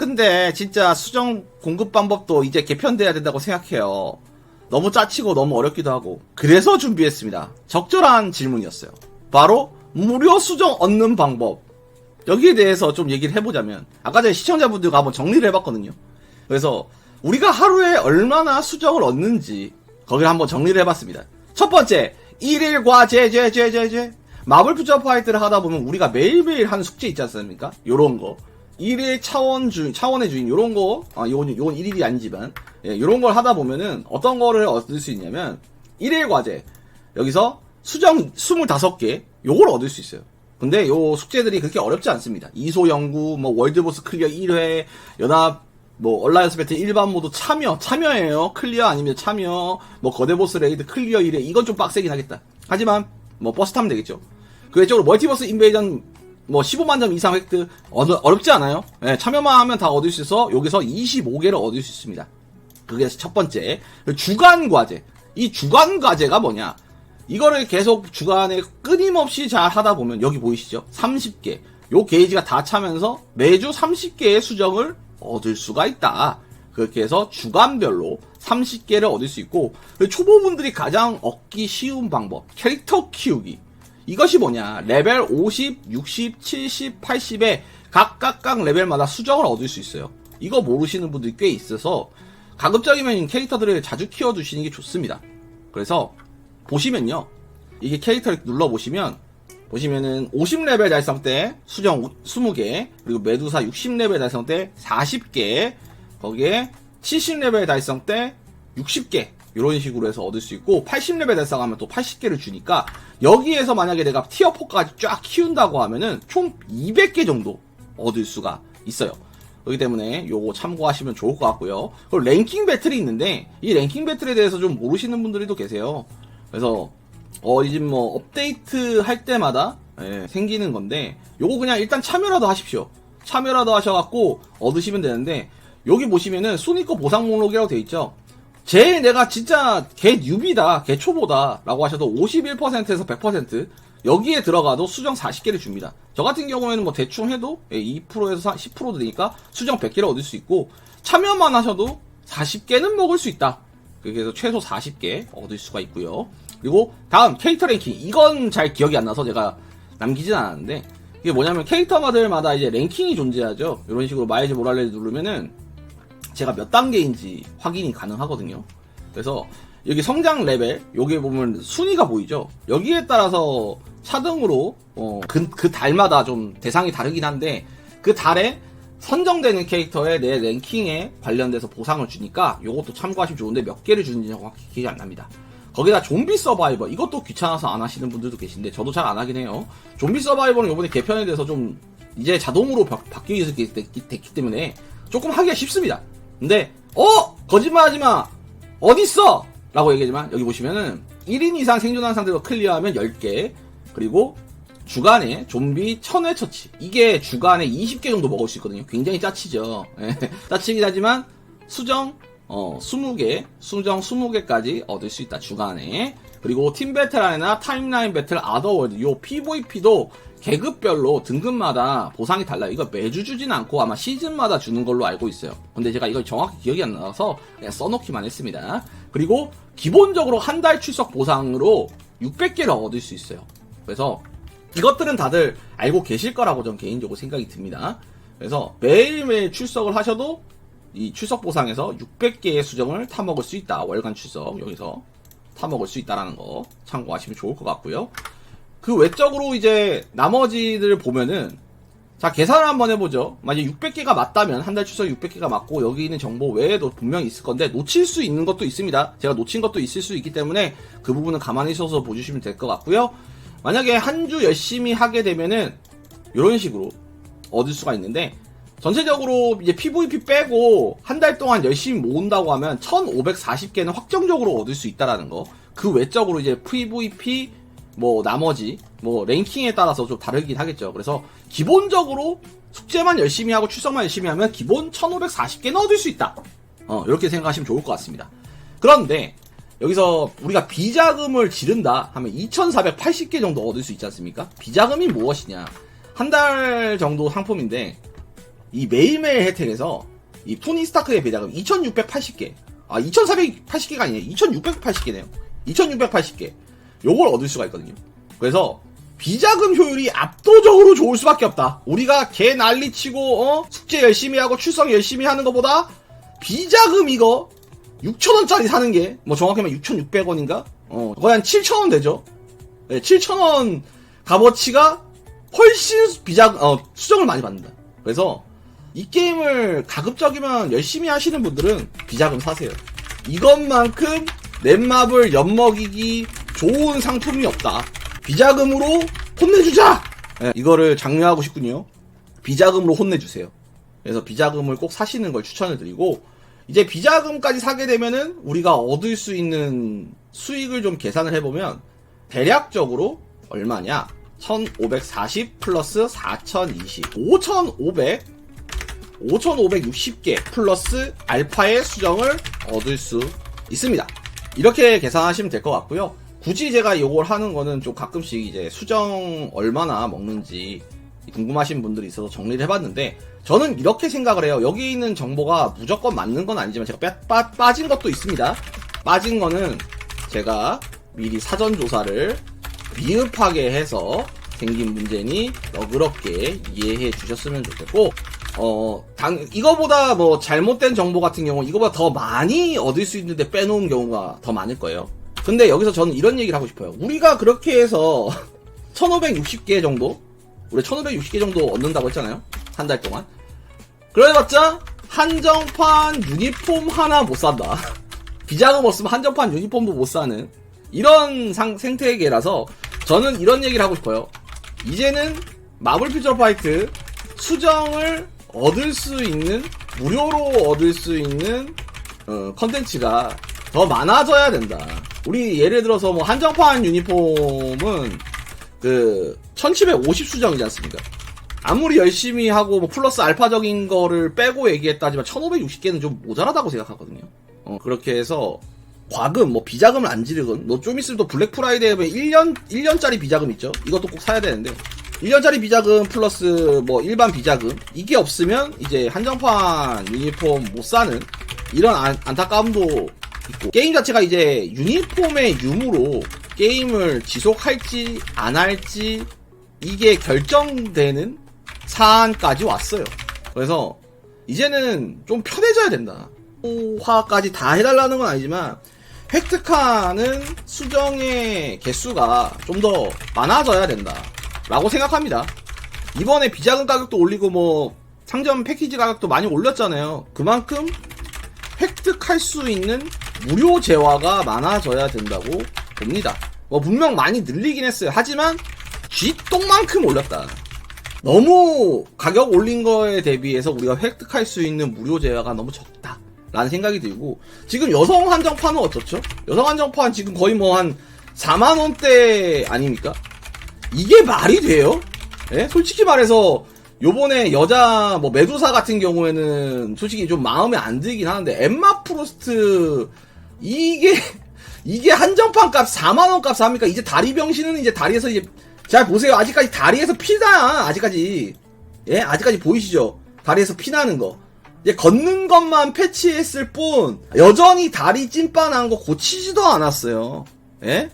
근데 진짜 수정 공급 방법도 이제 개편돼야 된다고 생각해요. 너무 짜치고 너무 어렵기도 하고. 그래서 준비했습니다. 적절한 질문이었어요. 바로 무료 수정 얻는 방법. 여기에 대해서 좀 얘기를 해보자면 아까 전에 시청자분들과 한번 정리를 해봤거든요. 그래서 우리가 하루에 얼마나 수정을 얻는지 거기를 한번 정리를 해봤습니다. 첫 번째, 일일 과제, 제, 제, 제, 제. 마블 퓨처 파이트를 하다 보면 우리가 매일매일 하는 숙제 있지 않습니까? 요런 거. 일일 차원 주, 차원의 주인, 요런 거, 아, 요건, 요건 일일이 아니지만, 예, 요런 걸 하다 보면은 어떤 거를 얻을 수 있냐면, 일일 과제. 여기서 수정 25개, 요걸 얻을 수 있어요. 근데 요 숙제들이 그렇게 어렵지 않습니다. 이소 연구, 뭐 월드보스 클리어 1회, 연합 뭐 얼라이언스 배틀 일반 모드 참여 참여예요 클리어 아니면 참여 뭐 거대 보스 레이드 클리어 1회 이건 좀 빡세긴 하겠다 하지만 뭐 버스 타면 되겠죠 그 외적으로 멀티버스 인베이전 뭐 15만 점 이상 획득 어, 어렵지 않아요. 예, 참여만 하면 다 얻을 수 있어 여기서 25개를 얻을 수 있습니다. 그게 첫 번째. 주간 과제. 이 주간 과제가 뭐냐? 이거를 계속 주간에 끊임없이 잘 하다 보면 여기 보이시죠? 30개. 요 게이지가 다 차면서 매주 30개의 수정을 얻을 수가 있다. 그렇게 해서 주간별로 30개를 얻을 수 있고 초보분들이 가장 얻기 쉬운 방법 캐릭터 키우기 이것이 뭐냐 레벨 50, 60, 70, 80에 각각각 레벨마다 수정을 얻을 수 있어요. 이거 모르시는 분들이 꽤 있어서 가급적이면 캐릭터들을 자주 키워두시는 게 좋습니다. 그래서 보시면요 이게 캐릭터를 눌러보시면 보시면은 50레벨 달성 때 수정 20개 그리고 메두사 60레벨 달성 때 40개 거기에 70레벨 달성 때 60개 이런 식으로 해서 얻을 수 있고 80레벨 달성하면 또 80개를 주니까 여기에서 만약에 내가 티어 4까지 쫙 키운다고 하면은 총 200개 정도 얻을 수가 있어요. 그렇기 때문에 요거 참고하시면 좋을 것 같고요. 그리고 랭킹 배틀이 있는데 이 랭킹 배틀에 대해서 좀 모르시는 분들도 계세요. 그래서 어, 이제 뭐, 업데이트 할 때마다, 예, 생기는 건데, 요거 그냥 일단 참여라도 하십시오. 참여라도 하셔갖고, 얻으시면 되는데, 여기 보시면은, 순위거 보상 목록이라고 돼 있죠? 제일 내가 진짜, 개 뉴비다, 개 초보다, 라고 하셔도 51%에서 100%, 여기에 들어가도 수정 40개를 줍니다. 저 같은 경우에는 뭐 대충 해도 2%에서 10% 되니까 수정 100개를 얻을 수 있고, 참여만 하셔도 40개는 먹을 수 있다. 그래서 최소 40개 얻을 수가 있고요. 그리고 다음 캐릭터 랭킹 이건 잘 기억이 안 나서 제가 남기진 않았는데 이게 뭐냐면 캐릭터마들마다 이제 랭킹이 존재하죠. 이런 식으로 마이즈 모랄레를 누르면은 제가 몇 단계인지 확인이 가능하거든요. 그래서 여기 성장 레벨 여기 보면 순위가 보이죠. 여기에 따라서 차등으로 어, 그, 그 달마다 좀 대상이 다르긴 한데 그 달에 선정되는 캐릭터의 내 랭킹에 관련돼서 보상을 주니까 이것도 참고하시면 좋은데 몇 개를 주는지 정확히 기억이 안 납니다. 거기다 좀비 서바이버 이것도 귀찮아서 안 하시는 분들도 계신데 저도 잘 안 하긴 해요. 좀비 서바이버는 이번에 개편에 대해서 좀 이제 자동으로 바, 됐기, 됐기 때문에 조금 하기가 쉽습니다. 근데 어? 거짓말하지 마. 어딨어? 라고 얘기하지만 여기 보시면은 1인 이상 생존한 상태로 클리어하면 10개. 그리고 주간에 좀비 천회 처치. 이게 주간에 20개 정도 먹을 수 있거든요. 굉장히 짜치죠. 예, 짜치긴 하지만 수정 어 20개 수정 20개까지 얻을 수 있다 주간에 그리고 팀 배틀이나 타임라인 배틀 아더월드 요 PVP도 계급별로 등급마다 보상이 달라요. 이거 매주 주진 않고 아마 시즌마다 주는 걸로 알고 있어요. 근데 제가 이걸 정확히 기억이 안 나서 그냥 써놓기만 했습니다. 그리고 기본적으로 한 달 출석 보상으로 600개를 얻을 수 있어요. 그래서 이것들은 다들 알고 계실 거라고 전 개인적으로 생각이 듭니다. 그래서 매일매일 출석을 하셔도 이 출석 보상에서 600개의 수정을 타먹을 수 있다. 월간 출석 여기서 타먹을 수 있다라는 거 참고하시면 좋을 것 같고요. 그 외적으로 이제 나머지들 보면은 자 계산을 한번 해보죠. 만약 600개가 맞다면 한 달 출석 600개가 맞고 여기 있는 정보 외에도 분명히 있을 건데 놓칠 수 있는 것도 있습니다. 제가 놓친 것도 있을 수 있기 때문에 그 부분은 가만히 있어서 보주시면 될 것 같고요. 만약에 한 주 열심히 하게 되면은 이런 식으로 얻을 수가 있는데 전체적으로 이제 PVP 빼고 한 달 동안 열심히 모은다고 하면 1540개는 확정적으로 얻을 수 있다라는 거. 그 외적으로 이제 PVP 뭐 나머지 뭐 랭킹에 따라서 좀 다르긴 하겠죠. 그래서 기본적으로 숙제만 열심히 하고 출석만 열심히 하면 기본 1540개는 얻을 수 있다. 어, 이렇게 생각하시면 좋을 것 같습니다. 그런데 여기서 우리가 비자금을 지른다 하면 2480개 정도 얻을 수 있지 않습니까? 비자금이 무엇이냐? 한 달 정도 상품인데 이 매일매일 혜택에서 이 토니 스타크의 비자금 2680개. 아 2480개가 아니에요. 2680개네요. 2680개. 요걸 얻을 수가 있거든요. 그래서 비자금 효율이 압도적으로 좋을 수밖에 없다. 우리가 개 난리치고 어? 숙제 열심히 하고 출석 열심히 하는 것보다 비자금 이거 6천원짜리 사는 게 뭐 정확히 하면 6,600원인가? 어 거의 한 7천원 되죠? 네, 7천원 값어치가 훨씬 비자 어, 수정을 많이 받는다. 그래서 이 게임을 가급적이면 열심히 하시는 분들은 비자금 사세요. 이것만큼 넷마블 엿먹이기 좋은 상품이 없다. 비자금으로 혼내주자! 예, 이거를 장려하고 싶군요. 비자금으로 혼내주세요. 그래서 비자금을 꼭 사시는 걸 추천을 드리고, 이제 비자금까지 사게 되면은 우리가 얻을 수 있는 수익을 좀 계산을 해보면, 대략적으로 얼마냐? 1540 플러스 4020. 5500, 5560개 플러스 알파의 수정을 얻을 수 있습니다. 이렇게 계산하시면 될 것 같고요. 굳이 제가 이걸 하는 거는 좀 가끔씩 이제 수정 얼마나 먹는지 궁금하신 분들이 있어서 정리를 해봤는데 저는 이렇게 생각을 해요. 여기 있는 정보가 무조건 맞는 건 아니지만 제가 빠, 빠, 빠진 것도 있습니다. 빠진 거는 제가 미리 사전 조사를 미흡하게 해서 생긴 문제니 너그럽게 이해해 주셨으면 좋겠고 어, 당, 이거보다 뭐 잘못된 정보 같은 경우 이거보다 더 많이 얻을 수 있는데 빼놓은 경우가 더 많을 거예요. 근데 여기서 저는 이런 얘기를 하고 싶어요. 우리가 그렇게 해서 1560개 정도? 우리 1560개 정도 얻는다고 했잖아요. 한 달 동안. 그래봤자 한정판 유니폼 하나 못 산다. 비자금 없으면 한정판 유니폼도 못 사는 이런 상, 생태계라서 저는 이런 얘기를 하고 싶어요. 이제는 마블 퓨처 파이트 수정을 얻을 수 있는 무료로 얻을 수 있는 어, 컨텐츠가 더 많아져야 된다. 우리 예를 들어서 뭐 한정판 유니폼은 그 1750 수정이지 않습니까? 아무리 열심히 하고 뭐 플러스 알파적인 거를 빼고 얘기했다지만 1560개는 좀 모자라다고 생각하거든요. 어, 그렇게 해서 과금, 뭐 비자금을 안 지르건, 너 좀 있으면 또 블랙 프라이데이에 1년, 1년짜리 비자금 있죠? 이것도 꼭 사야 되는데, 1년짜리 비자금 플러스 뭐 일반 비자금, 이게 없으면 이제 한정판 유니폼 못 사는 이런 안, 안타까움도 있고, 게임 자체가 이제 유니폼의 유무로 게임을 지속할지 안 할지 이게 결정되는 사안까지 왔어요. 그래서 이제는 좀 편해져야 된다. 화까지 다 해달라는 건 아니지만 획득하는 수정의 개수가 좀 더 많아져야 된다. 라고 생각합니다. 이번에 비자금 가격도 올리고 뭐 상점 패키지 가격도 많이 올렸잖아요. 그만큼 획득할 수 있는 무료 재화가 많아져야 된다고 봅니다. 뭐 분명 많이 늘리긴 했어요. 하지만 쥐똥만큼 올렸다. 너무 가격 올린 거에 대비해서 우리가 획득할 수 있는 무료 재화가 너무 적다. 라는 생각이 들고 지금 여성 한정판은 어떻죠? 여성 한정판 지금 거의 뭐 한 4만 원대 아닙니까? 이게 말이 돼요? 예? 솔직히 말해서 요번에 여자 뭐 메두사 같은 경우에는 솔직히 좀 마음에 안 들긴 하는데 엠마 프로스트 이게 이게 한정판 값 4만 원값 삽니까? 이제 다리 병신은 이제 다리에서 이제 잘 보세요. 아직까지 다리에서 피나 아직까지 예 아직까지 보이시죠? 다리에서 피나는 거. 이제 걷는 것만 패치했을 뿐 여전히 다리 찐빠난 거 고치지도 않았어요. 예?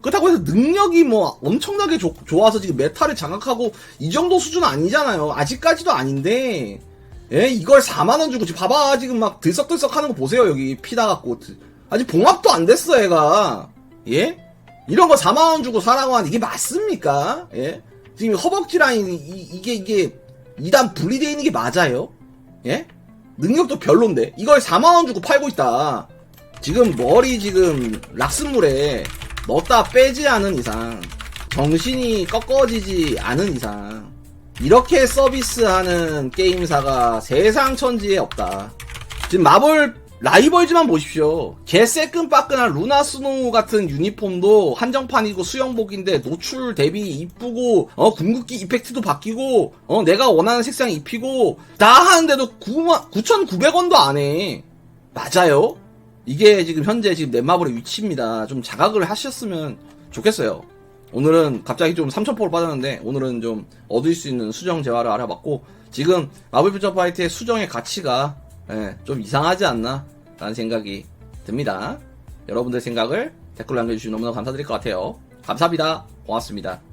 그렇다고 해서 능력이 뭐 엄청나게 좋, 좋아서 지금 메타를 장악하고 이 정도 수준 아니잖아요. 아직까지도 아닌데 예? 이걸 4만 원 주고 지금 봐봐 지금 막 들썩들썩 하는 거 보세요 여기 피다 갖고 아직 봉합도 안 됐어 얘가 예? 이런 거 4만 원 주고 사라고 하는 이게 맞습니까? 예? 지금 허벅지 라인 이, 이게 이게 2단 분리되어 있는 게 맞아요? 예? 능력도 별론데 이걸 4만원 주고 팔고 있다 지금 머리 지금 락스물에 넣었다 빼지 않은 이상 정신이 꺾어지지 않은 이상 이렇게 서비스하는 게임사가 세상 천지에 없다 지금 마블 라이벌즈만 보십시오. 개 새끈빠끈한 루나 스노우 같은 유니폼도 한정판이고 수영복인데 노출 대비 이쁘고 어 궁극기 이펙트도 바뀌고 어 내가 원하는 색상 입히고 다 하는데도 9,900원도 안 해. 맞아요? 이게 지금 현재 지금 넷마블의 위치입니다. 좀 자각을 하셨으면 좋겠어요. 오늘은 갑자기 좀 3,000포로 빠졌는데 오늘은 좀 얻을 수 있는 수정 재화를 알아봤고 지금 마블 퓨처 파이트의 수정의 가치가 예, 좀 이상하지 않나 라는 생각이 듭니다. 여러분들 생각을 댓글로 남겨주시면 너무나 감사드릴 것 같아요. 감사합니다. 고맙습니다.